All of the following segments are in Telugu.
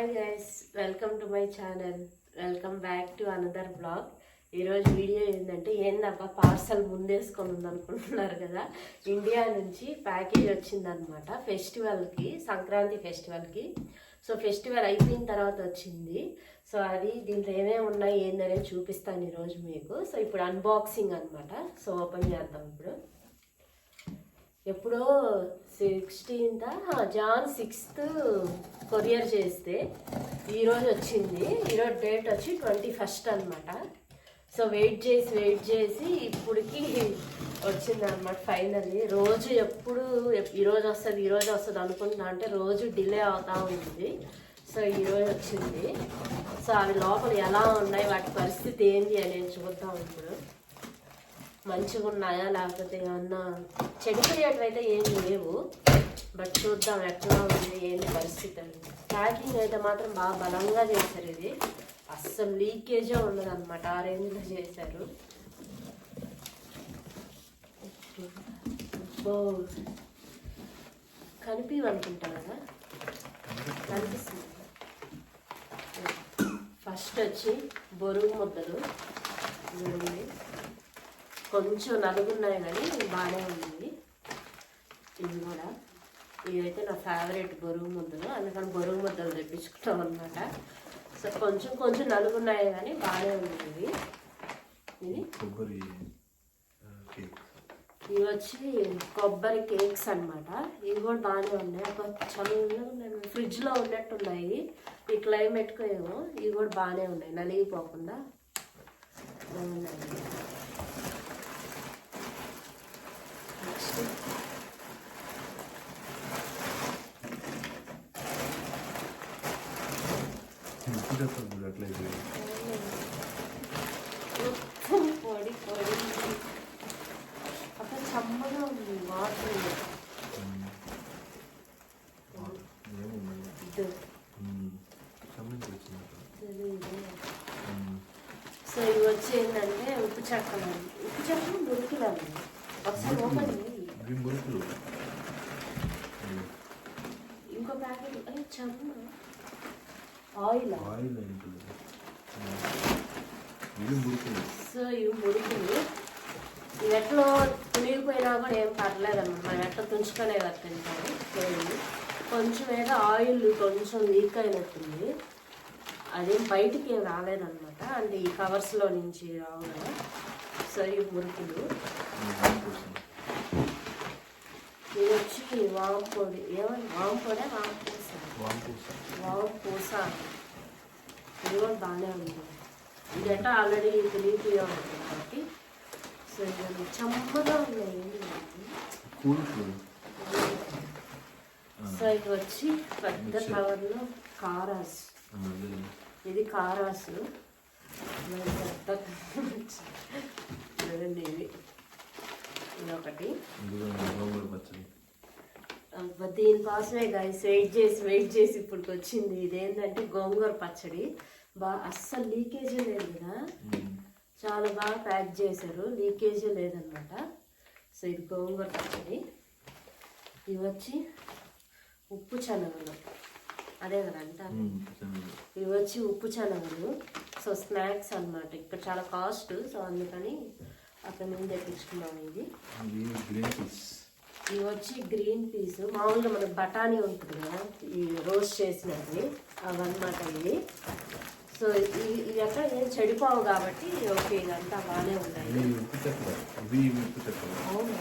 Welcome to my channel welcome back to another blog ఈరోజు వీడియో ఏంటంటే ఏందబ్బా పార్సల్ ముందేసుకొని ఉందనుకుంటున్నారు కదా. ఇండియా నుంచి ప్యాకేజ్ వచ్చిందనమాట ఫెస్టివల్కి సంక్రాంతి ఫెస్టివల్కి సో ఫెస్టివల్ అయిపోయిన తర్వాత వచ్చింది. సో అది దీంట్లో ఏమేమి ఉన్నాయి ఏందనేది చూపిస్తాను ఈరోజు మీకు. సో ఇప్పుడు అన్బాక్సింగ్ అనమాట సో ఓపెన్ చేద్దాం ఇప్పుడు. ఎప్పుడో సిక్స్టీన్త్ జాన్ సిక్స్త్ కొరియర్ చేస్తే ఈరోజు వచ్చింది. ఈరోజు డేట్ వచ్చి ట్వంటీ ఫస్ట్ అనమాట సో వెయిట్ చేసి వెయిట్ చేసి ఇప్పటికి వచ్చింది అనమాట ఫైనల్లీ రోజు ఎప్పుడు ఈరోజు వస్తుంది ఈరోజు వస్తుంది అనుకుంటున్నా అంటే రోజు డిలే అవుతా ఉంది. సో ఈరోజు వచ్చింది. సో అవి లోపల ఎలా ఉన్నాయి వాటి పరిస్థితి ఏంటి అనేది చూద్దాం ఇప్పుడు. మంచిగా ఉన్నాయా లేకపోతే ఏమన్నా చెడిపోయేటైతే ఏం లేవు. బట్ చూద్దాం ఎట్లా ఉంది ఏంటి పరిస్థితి అని ప్యాకింగ్ అయితే మాత్రం బాగా బలంగా చేశారు ఇది. అస్సలు లీకేజే ఉండదు అనమాట ఆ రేంజ్లో చేశారు. అబ్బో. కదా కనిపిస్తుంది. ఫస్ట్ వచ్చి బొరుగు ముద్దలు. చూడండి కొంచెం నలుగున్నాయి కానీ బాగానే ఉంది ఇది కూడా. ఇదైతే నా ఫేవరెట్ బొరుగు ముద్దలు. అందుకని బొరుగు ముద్దలు తెప్పించుకుంటాం అనమాట సో కొంచెం కొంచెం నలుగున్నాయి కానీ బాగానే ఉంది ఇది ఇది కొబ్బరి ఇవి వచ్చి కొబ్బరి కేక్స్ అన్నమాట. ఇవి కూడా బాగానే ఉన్నాయి. ఒక చల్లగా ఉన్నాయి. ఫ్రిడ్జ్లో ఉన్నట్టు ఉన్నాయి ఈ క్లైమేట్కు ఏమో. ఇవి కూడా బాగానే ఉన్నాయి. నలిగిపోకుండా బాగున్నాయి. చూడు అట్లయితే పొడి పొడి అక్కడ చమ్మగా ఉంది. వాటర్. సో ఇవి వచ్చి ఏంటంటే ఉప్పు చెక్కలు ఉప్పు చెక్కలు మురుకులు ఒకసారి ఓపెన్ మురుకులు ఇంకో ప్యాకెట్. చెమ్మ. ఆయిల్. ఆయిల్ సో ఇవి మురుకులు. ఇవి ఎట్లో తునిగిపోయినా కూడా ఏం పర్లేదు అన్నమాట మనం ఎట్లా తుంచుకునే కదా తింటాము. కొంచెం ఏదో ఆయిల్ కొంచెం లీక్ అయినట్టుంది. అదేం బయటికి ఏం రాలేదన్నమాట. అంటే ఈ కవర్స్లో నుంచి రావు కదా సో ఇవి మురుకులు. ఇది వచ్చి వాము పొడి ఏమని వాము పొడే వాము పూస వాంపూస ఇది కూడా బాగానే ఉంది ఇది ఆల్రెడీ తెలియపోయా ఉంటుంది కాబట్టి సో ఇది చమ్మగా ఉన్నాయి ఏంటి ఇది? కూల్ కూల్ సో ఇది వచ్చి పెద్ద కవర్లో కారాస్ అదే ఇది కారాసు మరి దీనికోసమే గాయస్ వెయిట్ చేసి వెయిట్ చేసి ఇప్పుడు వచ్చింది. ఇదేంటంటే గోంగూర పచ్చడి. బా అస్సలు లీకేజీ లేదు కదా. చాలా బాగా ప్యాక్ చేశారు. లీకేజీ లేదనమాట. సో ఇది గోంగూర పచ్చడి. ఇవి వచ్చి ఉప్పు శనగలు. అదే కదా అంటారు మ్మ్. శనగలు. ఇవి వచ్చి ఉప్పు శనగలు. సో స్నాక్స్ అన్నమాట. ఇక్కడ చాలా కాస్ట్ సో అందుకని అక్కడ నుంచి తెప్పించుకున్నాం ఇది. ఇవి వచ్చి గ్రీన్ పీస్. మామూలుగా మనకి బఠానీ ఉంటుంది కదా ఈ రోస్ట్ చేసినవి అవన్నమాట ఇవి. సో ఇవి ఇవి ఎక్కడ ఏం చెడిపోవు కాబట్టి ఓకే ఇదంతా బాగానే ఉన్నాయి. అవునా.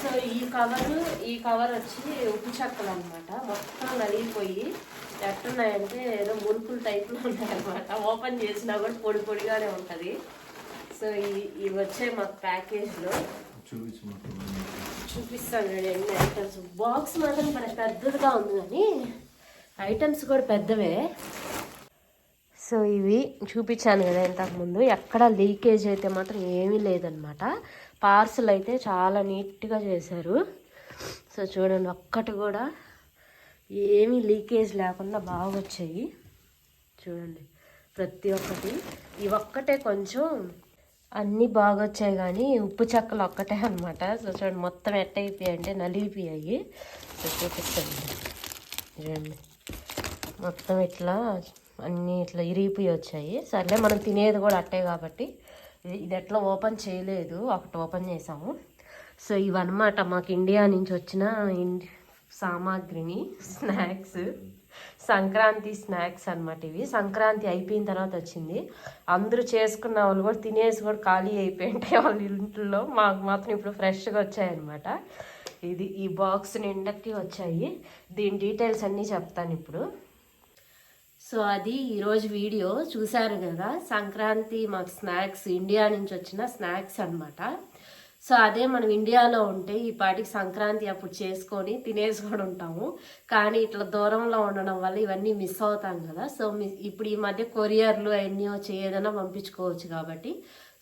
సో ఈ కవర్ ఈ కవర్ వచ్చి ఉప్పు చెక్కలు అనమాట మొత్తం నలిగిపోయి ఎట్టున్నాయంటే ఏదో మురుకులు టైప్లో ఉన్నాయన్నమాట. ఓపెన్ చేసినా కూడా పొడి పొడిగానే ఉంటుంది. సో ఇవి ఇవి వచ్చే మాకు ప్యాకేజ్లో. చూపించు చూపిస్తాను చూడండి ఐటమ్స్ బాక్స్ మాత్రం మన పెద్దదిగా ఉంది కానీ ఐటమ్స్ కూడా పెద్దవే. సో ఇవి చూపించాను కదా ఇంతకుముందు. ఎక్కడ లీకేజ్ అయితే మాత్రం ఏమీ లేదనమాట పార్సల్ అయితే చాలా నీట్గా చేశారు. సో చూడండి ఒక్కటి కూడా ఏమీ లీకేజ్ లేకుండా బాగా వచ్చాయి చూడండి ప్రతి ఒక్కటి. ఇవి ఒక్కటే కొంచెం అన్నీ బాగా వచ్చాయి కానీ ఉప్పు చెక్కలు ఒక్కటే అనమాట సో చూడండి మొత్తం ఎట్టయిపోయాయి అంటే నలిగిపోయాయి. సో చూపిస్తాను. చూడండి మొత్తం ఇట్లా అన్నీ ఇట్లా ఇరిగిపోయి వచ్చాయి. సర్లే మనం తినేది కూడా అట్టే కాబట్టి. ఇది ఇది ఎట్లా ఓపెన్ చేయలేదు. ఒకటి ఓపెన్ చేసాము. సో ఇవన్నమాట మాకు ఇండియా నుంచి వచ్చిన ఇన్- సామాగ్రిని స్నాక్స్. సంక్రాంతి స్నాక్స్ అనమాట ఇవి. సంక్రాంతి అయిపోయిన తర్వాత వచ్చింది. అందరూ చేసుకున్న వాళ్ళు కూడా తినేసి కూడా ఖాళీ అయిపోయింటాయి వాళ్ళ ఇంట్లో. మాకు మాత్రం ఇప్పుడు ఫ్రెష్గా వచ్చాయన్నమాట. ఇది ఈ బాక్స్ నిండకి వచ్చాయి. దీని డీటెయిల్స్ అన్నీ చెప్తాను ఇప్పుడు. సో అది ఈరోజు వీడియో. చూశారు కదా సంక్రాంతి మాకు స్నాక్స్ ఇండియా నుంచి వచ్చిన స్నాక్స్ అనమాట సో అదే మనం ఇండియాలో ఉంటే ఈ పాటికి సంక్రాంతి అప్పుడు చేసుకొని తినేసి కూడా ఉంటాము కానీ ఇట్లా దూరంలో ఉండడం వల్ల ఇవన్నీ మిస్ అవుతాం కదా. సో ఇప్పుడు ఈ మధ్య కొరియర్లు అవన్నీ వచ్చి ఏదైనా పంపించుకోవచ్చు కాబట్టి.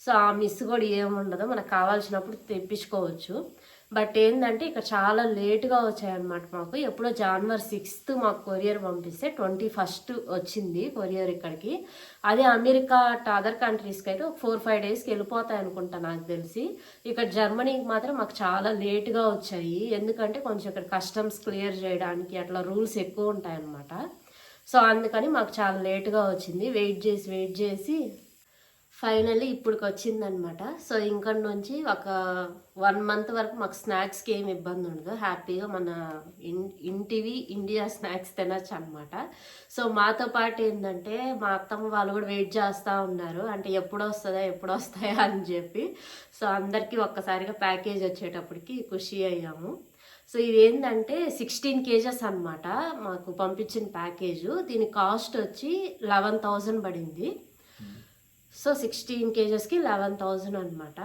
సో ఆ మిస్ కూడా ఏముండదు. మనకు కావాల్సినప్పుడు తెప్పించుకోవచ్చు. బట్ ఏంటంటే ఇక్కడ చాలా లేట్గా వచ్చాయన్నమాట మాకు. ఎప్పుడో జనవరి సిక్స్త్ మాకు కొరియర్ పంపిస్తే ట్వంటీ ఫస్ట్ వచ్చింది కొరియర్ ఇక్కడికి. అదే అమెరికా అట్ అదర్ కంట్రీస్కి అయితే ఒక ఫోర్ ఫైవ్ డేస్కి వెళ్ళిపోతాయి అనుకుంటా నాకు తెలిసి. ఇక్కడ జర్మనీకి మాత్రం మాకు చాలా లేట్గా వచ్చాయి. ఎందుకంటే కొంచెం ఇక్కడ కస్టమ్స్ క్లియర్ చేయడానికి అట్లా రూల్స్ ఎక్కువ ఉంటాయన్నమాట. సో అందుకని మాకు చాలా లేట్గా వచ్చింది. వెయిట్ చేసి వెయిట్ చేసి ఫైనల్లీ ఇప్పటికి వచ్చిందనమాట సో ఇంకటి నుంచి ఒక వన్ మంత్ వరకు మాకు స్నాక్స్కి ఏమి ఇబ్బంది ఉండదు హ్యాపీగా మన ఇన్ ఇంటివి ఇండియా స్నాక్స్ తినచ్చు అనమాట సో మాతో పాటు ఏంటంటే మా అత్తమ్మ వాళ్ళు కూడా వెయిట్ చేస్తూ ఉన్నారు. అంటే ఎప్పుడు వస్తుందా ఎప్పుడు వస్తాయా అని చెప్పి. సో అందరికీ ఒక్కసారిగా ప్యాకేజ్ వచ్చేటప్పటికి ఖుషి అయ్యాము. సో ఇది ఏంటంటే సిక్స్టీన్ కేజెస్ అన్నమాట మాకు పంపించిన ప్యాకేజు. దీని కాస్ట్ వచ్చి లెవెన్ థౌజండ్ పడింది. సో సిక్స్టీన్ కేజెస్కి లెవెన్ థౌజండ్ అనమాట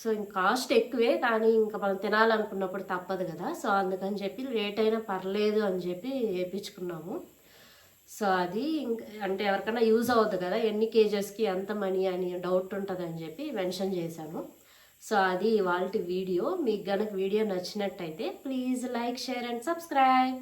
సో ఇంక కాస్ట్ ఎక్కువే కానీ ఇంకా మనం తినాలనుకున్నప్పుడు తప్పదు కదా. సో అందుకని చెప్పి రేట్ అయినా పర్లేదు అని చెప్పి వేయించుకున్నాము సో అది ఇంక అంటే ఎవరికైనా యూజ్ అవుతుంది కదా ఎన్ని కేజెస్కి ఎంత మనీ అని డౌట్ ఉంటుంది అని చెప్పి మెన్షన్ చేశాను. సో అది వాళ్ళ వీడియో. మీకు గనక వీడియో నచ్చినట్టయితే please like share and subscribe